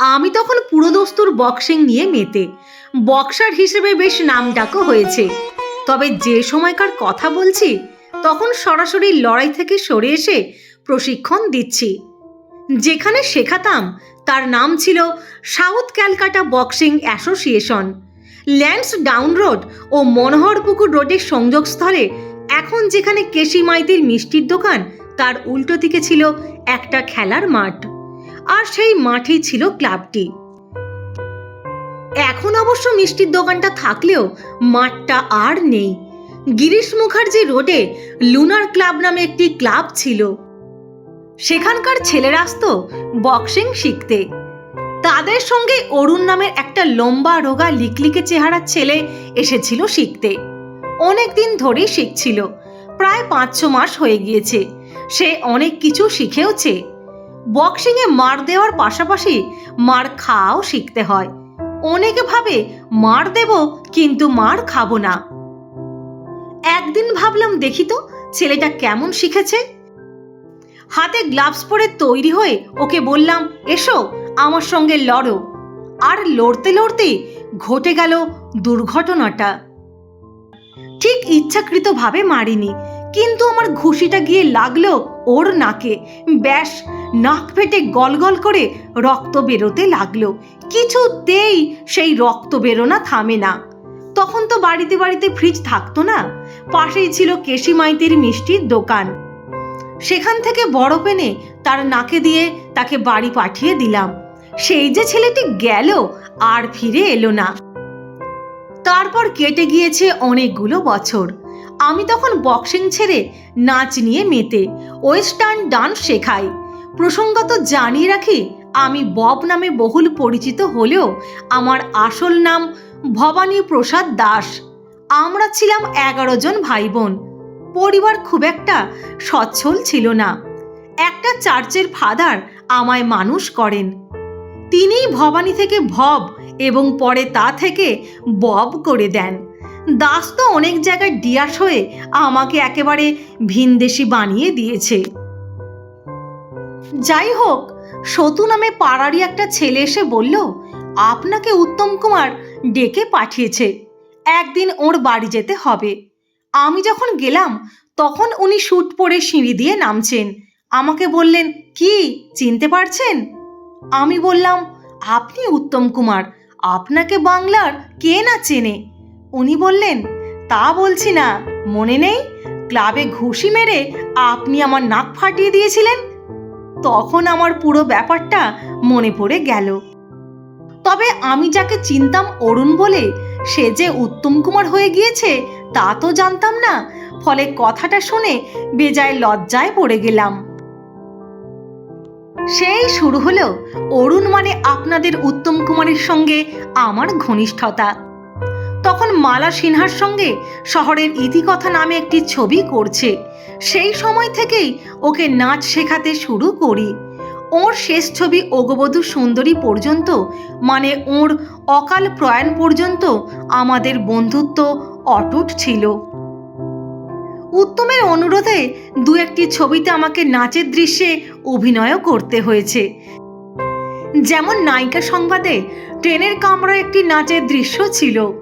আমি তখন পুরোদস্তুর বক্সিং নিয়ে মেতে। বক্সার হিসেবে বেশ নামডাকও হয়েছে। তবে যে সময়কার কথা বলছি, তখন সরাসরি লড়াই থেকে সরে এসে প্রশিক্ষণ দিচ্ছি। যেখানে শেখাতাম, তার নাম ছিল South Calcutta boxing association. Lansdowne road ও মনোহরপুকুর রোডের সংযোগস্থলে এখন যেখানে কেশি মাইতির মিষ্টির দোকান, তার উল্টো দিকে ছিল একটা খেলার মাঠ। আর সেই মাঠেই ছিল ক্লাবটি। এখন অবশ্য মিষ্টির দোকানটা থাকলেও মাঠটা আর নেই। গিরিশ মুখার্জি রোডে লুনার ক্লাব নামে একটি ক্লাব ছিল। সেখানকার ছেলেরা আসতো বক্সিং শিখতে। তাদের সঙ্গে অরুণ নামের একটা লম্বা রোগা লিকলিকে চেহারার ছেলে এসেছিল শিখতে। অনেক দিন ধরেই শিখছিল। প্রায় পাঁচ ছ মাস হয়ে গিয়েছে। সে অনেক কিছু শিখেওছে। বক্সিংয়ে মার দেওয়ার পাশাপাশি মার খাওয়াও শিখতে হয়। অনেকে ভাবে মার দেব, কিন্তু মার খাব না। একদিন ভাবলাম, দেখি তো, ছেলেটা কেমন শিখেছে? হাতে গ্লাভস পরে তৈরি হয়ে ওকে বললাম, এসো, আমার সঙ্গে লড়ো। আর লড়তে লড়তে ঘটে গেল দুর্ঘটনাটা। ঠিক ইচ্ছাকৃতভাবে মারিনি, কিন্তু আমার ঘুষিটা গিয়ে লাগল ওর নাকে। ব্যাস নাক ফেটে গলগল করে রক্ত বেরোতে লাগল। কিছুতেই সেই রক্ত বেরোনা থামে না। তখন তো বাড়িতে বাড়িতে ফ্রিজ থাকতো না। পাশেই ছিল কেশি মাইতির মিষ্টির দোকান। সেখান থেকে বড় পেনে তার নাকে দিয়ে তাকে বাড়ি পাঠিয়ে দিলাম। সেই যে ছেলেটি গেল, আর ফিরে এলো না। তারপর কেটে গিয়েছে অনেকগুলো বছর। আমি তখন বক্সিং ছেড়ে নাচ নিয়ে মেতে, ওয়েস্টার্ন ডান্স শেখাই। প্রসঙ্গত জানিয়ে রাখি, আমি বব নামে বহুল পরিচিত হলেও আমার আসল নাম ভবানী প্রসাদ দাস। আমরা ছিলাম এগারো জন ভাই বোন পরিবার খুব একটা সচ্ছল ছিল না। একটা চার্চের ফাদার আমায় মানুষ করেন। তিনিই ভবানী থেকে ভব এবং পরে তা থেকে বব করে দেন। দাস তো অনেক জায়গায় ডিয়াস হয়ে আমাকে একেবারে ভিনদেশি বানিয়ে দিয়েছে। যাই হোক, সতু নামে পাড়ারই একটা ছেলে এসে বলল, আপনাকে উত্তম কুমার ডেকে পাঠিয়েছে। একদিন ওর বাড়ি যেতে হবে। আমি যখন গেলাম, তখন উনি শ্যুট পরে সিঁড়ি দিয়ে নামছেন। আমাকে বললেন, কি, চিনতে পারছেন? আমি বললাম, আপনি উত্তম কুমার, আপনাকে বাংলার কে না চেনে? উনি বললেন, তা বলছি না, মনে নেই? ক্লাবে ঘুষি মেরে আপনি আমার নাক ফাটিয়ে দিয়েছিলেন? তখন আমার পুরো ব্যাপারটা মনে পড়ে গেল। তবে আমি যাকে চিনতাম অরুণ বলে, সে যে উত্তম কুমার হয়ে গিয়েছে, তা তো জানতাম না। ফলে কথাটা শুনে বেজায় লজ্জায় পড়ে গেলাম। সেই শুরু হলো অরুণ মানে আপনাদের উত্তম কুমারের সঙ্গে আমার ঘনিষ্ঠতা। তখন মালা সিনহার সঙ্গে শহরের ইতিকথা নামে একটি ছবি করছে। সেই সময় থেকেই ওকে নাচ শেখাতে শুরু করি। ওর শেষ ছবি ওগবধূ সুন্দরী পর্যন্ত মানে ওর অকাল প্রয়াণ পর্যন্ত আমাদের বন্ধুত্ব অটুট ছিল। উত্তমের অনুরোধে দু একটি ছবিতে আমাকে নাচের দৃশ্যে অভিনয়ও করতে হয়েছে। যেমন নায়িকা সংবাদে, ট্রেনের কামরায় একটি নাচের দৃশ্য ছিল।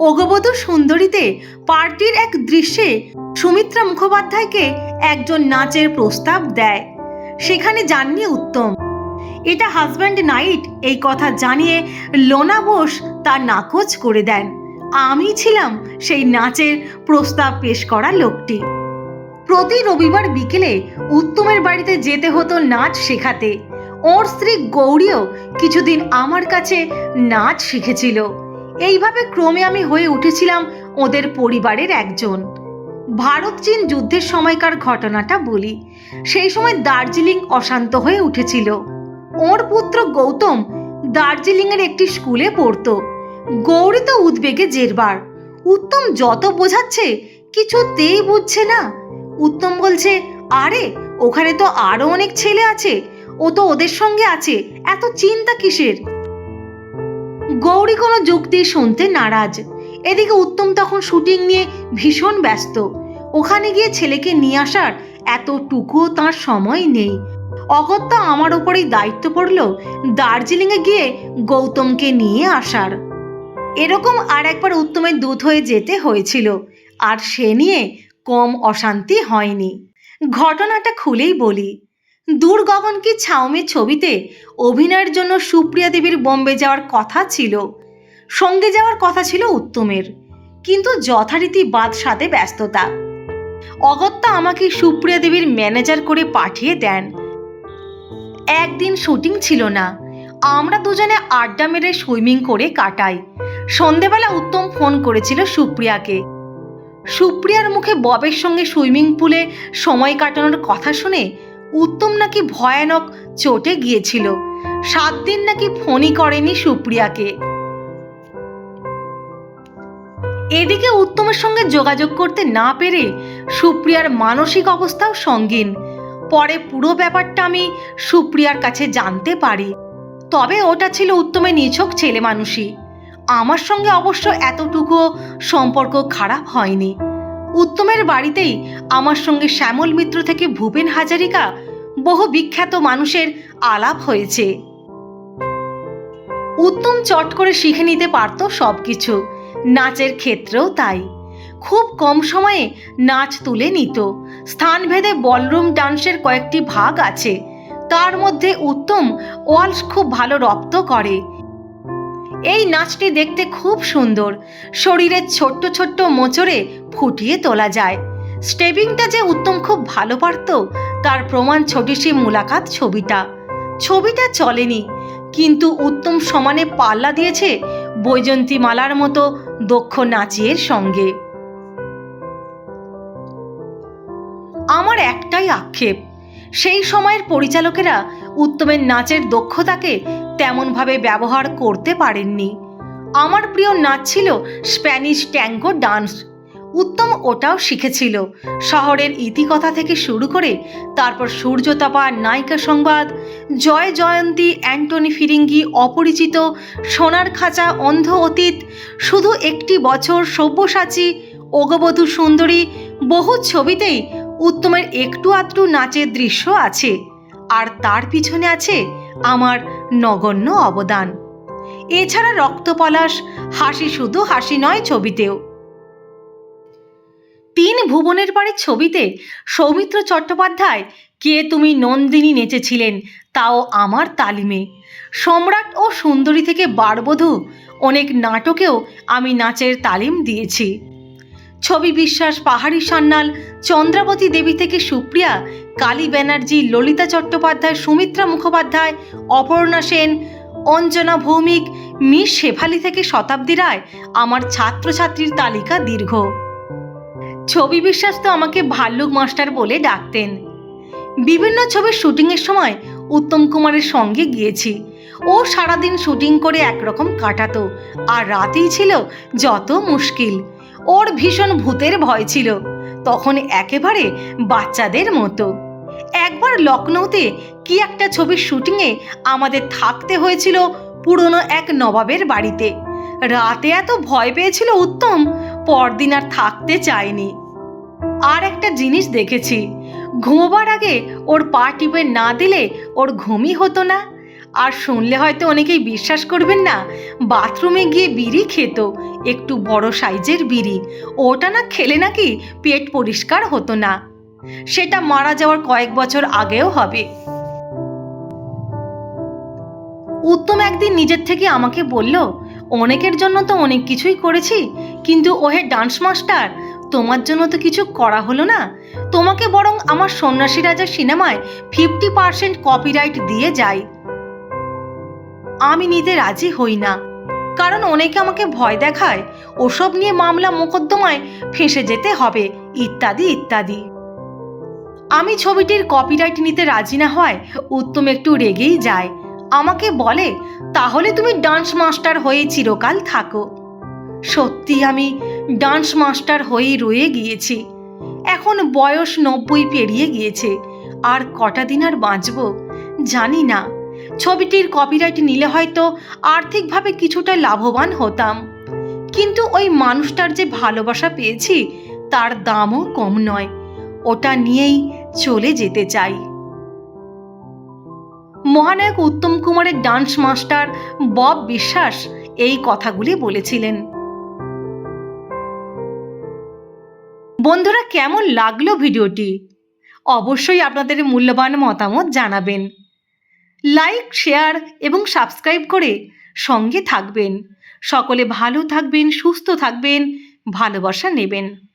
ওগবধূ সুন্দরীতে পার্টির এক দৃশ্যে সুমিত্রা মুখোপাধ্যায়কে একজন নাচের প্রস্তাব দেয়। সেখানে যাননি উত্তম। এটা হাজব্যান্ড নাইট এই কথা জানিয়ে লোনা বোস তার নাকচ করে দেন। আমি ছিলাম সেই নাচের প্রস্তাব পেশ করা লোকটি। প্রতি রবিবার বিকেলে উত্তমের বাড়িতে যেতে হতো নাচ শেখাতে। ওর স্ত্রী গৌরীও কিছুদিন আমার কাছে নাচ শিখেছিল। এইভাবে ক্রমে আমি হয়ে উঠেছিলাম ওদের পরিবারের একজন। ভারত চীন যুদ্ধের সময়কার ঘটনাটা বলি। সেই সময় দার্জিলিং অশান্ত হয়ে উঠেছিল। ওর পুত্র গৌতম দার্জিলিংয়ের একটি স্কুলে পড়তো। গৌরী তো উদ্বেগে জেরবার। উত্তম যত বোঝাচ্ছে, কিছুতেই বুঝছে না। উত্তম বলছে, আরে, ওখানে তো আরও অনেক ছেলে আছে। ও তো ওদের সঙ্গে আছে। এত চিন্তা কিসের? গৌরী কোনো যুক্তি শুনতে নারাজ। এদিকে উত্তম তখন শুটিং নিয়ে ভীষণ ব্যস্ত। ওখানে গিয়ে ছেলেকে নিয়ে আসার এতটুকুও তার সময় নেই। অগত্যা আমার ওপরেই দায়িত্ব পড়ল দার্জিলিংয়ে গিয়ে গৌতমকে নিয়ে আসার। এরকম আর একবার উত্তমের দুধ হয়ে যেতে হয়েছিল, আর সে নিয়ে কম অশান্তি হয়নি। ঘটনাটা খুলেই বলি দূর গগন কি ছাউমে ছবিতে অভিনয়ের জন্য সুপ্রিয়া দেবীর বোম্বে যাওয়ার কথা ছিল? সঙ্গে যাওয়ার কথা ছিল উত্তমের। কিন্তু যথারীতি বাদ সাথে ব্যস্ততা। অগত্যা আমাকে সুপ্রিয়া দেবীর ম্যানেজার করে পাঠিয়ে দেন। একদিন শুটিং ছিল না। আমরা দুজনে আড্ডা মেরে সুইমিং করে কাটাই। সন্ধেবেলা উত্তম ফোন করেছিল সুপ্রিয়াকে। সুপ্রিয়ার মুখে ববের সঙ্গে সুইমিং পুলে সময় কাটানোর কথা শুনে উত্তম নাকি ভয়ানক চটে গিয়েছিল। সাত দিন নাকি ফোনই করেনি সুপ্রিয়াকে। এদিকে উত্তমের সঙ্গে যোগাযোগ করতে না পেরে সুপ্রিয়ার মানসিক অবস্থাও সঙ্গীন। পরে পুরো ব্যাপারটা আমি সুপ্রিয়ার কাছে জানতে পারি। তবে ওটা ছিল উত্তমের নিছক ছেলে মানুষই আমার সঙ্গে অবশ্য এতটুকু সম্পর্ক খারাপ হয়নি। উত্তমের বাড়িতেই আমার সঙ্গে শ্যামল মিত্র থেকে ভূপেন হাজারিকা বহু বিখ্যাত মানুষের আলাপ হয়েছে। উত্তম চট করে শিখে নিতে পারত সব কিছু নাচের ক্ষেত্রেও তাই। খুব কম সময়ে নাচ তুলে নিত। স্থানভেদে বলরুম ডান্সের কয়েকটি ভাগ আছে। তার মধ্যে উত্তম ওয়ালস খুব ভালো রপ্ত করে। এই নাচটি দেখতে খুব সুন্দর। শরীরের ছোট্ট ছোট্ট মোচড়ে ফুটিয়ে তোলা যায়। স্টেপিংটা যে উত্তম খুব ভালো পারত, তার প্রমাণ ছোটিসি মুলাকাত ছবিটা। ছবিটা চলেনি, কিন্তু উত্তম সমানে পাল্লা দিয়েছে বৈজন্তী মালার মতো দক্ষ নাচিয়ের সঙ্গে। আমার একটাই আক্ষেপ সেই সময়ের পরিচালকেরা উত্তমের নাচের দক্ষতাকে তেমনভাবে ব্যবহার করতে পারেননি। আমার প্রিয় নাচ ছিল স্প্যানিশ ট্যাঙ্গো ডান্স। উত্তম ওটাও শিখেছিল। শহরের ইতিকথা থেকে শুরু করে তারপর সূর্যতাপা, নায়িকা সংবাদ, জয় জয়ন্তী, অ্যান্টনি ফিরিঙ্গি, অপরিচিত, সোনার খাঁচা, অন্ধ অতীত, শুধু একটি বছর সব্যসাচী, ওগবধূ সুন্দরী, বহু ছবিতেই উত্তমের একটু আধটু নাচের দৃশ্য আছে, আর তার পিছনে আছে আমার নগণ্য অবদান। এছাড়া রক্তপলাশ, হাসি শুধু হাসি নয় ছবিতেও। তিন ভুবনের বাড়ির ছবিতে সৌমিত্র চট্টোপাধ্যায়, কে তুমি নন্দিনী নেচেছিলেন, তাও আমার তালিমে। সম্রাট ও সুন্দরী থেকে বারবধূ অনেক নাটকেও আমি নাচের তালিম দিয়েছি। ছবি বিশ্বাস, পাহাড়ি সান্যাল, চন্দ্রাবতী দেবী থেকে সুপ্রিয়া, কালী ব্যানার্জি, ললিতা চট্টোপাধ্যায়, সুমিত্রা মুখোপাধ্যায়, অপর্ণা সেন, অঞ্জনা ভৌমিক, মিস শেফালি থেকে শতাব্দী রায় আমার ছাত্রছাত্রীর তালিকা দীর্ঘ। ছবি বিশ্বাস তো আমাকে ভাল্লুক মাস্টার বলে ডাকতেন। বিভিন্ন ছবির শুটিংয়ের সময় উত্তম কুমারের সঙ্গে গিয়েছি। ও সারাদিন শুটিং করে একরকম কাটাতো, আর রাতেই ছিল যত মুশকিল। ওর ভীষণ ভূতের ভয় ছিল, তখন একেবারে বাচ্চাদের মতো। একবার লখনৌতে কি একটা ছবির শুটিংয়ে আমাদের থাকতে হয়েছিল পুরনো এক নবাবের বাড়িতে। রাতে এত ভয় পেয়েছিল উত্তম, পরদিন আর থাকতে চায়নি। আর একটা জিনিস দেখেছি, ঘুমোবার আগে ওর পা টিপে না দিলে ওর ঘুমই হতো না। আর শুনলে হয়তো অনেকেই বিশ্বাস করবেন না, বাথরুমে গিয়ে বিড়ি খেত, একটু বড় সাইজের বিড়ি। ওটা না খেলে নাকি পেট পরিষ্কার হতো না। সেটা মারা যাওয়ার কয়েক বছর আগেও হবে। উত্তম একদিন নিজের থেকে আমাকে বলল, অনেকের জন্য তো অনেক কিছুই করেছি, কিন্তু ওহে ডান্স মাস্টার, তোমার জন্য তো কিছু করা হলো না। তোমাকে বরং আমার সন্ন্যাসী রাজা সিনেমায় ফিফটি পার্সেন্ট কপিরাইট দিয়ে যাই। আমি নিতে রাজি হই না। কারণ অনেকে আমাকে ভয় দেখায়, ওসব নিয়ে মামলা মোকদ্দমায় ফেঁসে যেতে হবে, ইত্যাদি ইত্যাদি। আমি ছবিটির কপিরাইট নিতে রাজি না হয়, উত্তম একটু রেগেই যায়। আমাকে বলে, তাহলে তুমি ডান্স মাস্টার হয়ে চিরকাল থাকো। সত্যি আমি ডান্স মাস্টার হয়েই রয়ে গিয়েছি। এখন বয়স নব্বই পেরিয়ে গিয়েছে, আর কটা দিন আর বাঁচব জানি না। ছবিটির কপিরাইট নিলে হয়তো আর্থিকভাবে কিছুটা লাভবান হতাম। কিন্তু ওই মানুষটার যে ভালোবাসা পেয়েছি, তার দামও কম নয়। ওটা নিয়েই চলে যেতে চাই। মহানায়ক উত্তম কুমারের ডান্স মাস্টার বব বিশ্বাস এই কথাগুলি বলেছিলেন। বন্ধুরা, কেমন লাগল ভিডিওটি? অবশ্যই আপনাদের মূল্যবান মতামত জানাবেন। লাইক শেয়ার এবং সাবস্ক্রাইব করে সঙ্গে থাকবেন। সকলে ভালো থাকবেন সুস্থ থাকবেন ভালোবাসা নেবেন।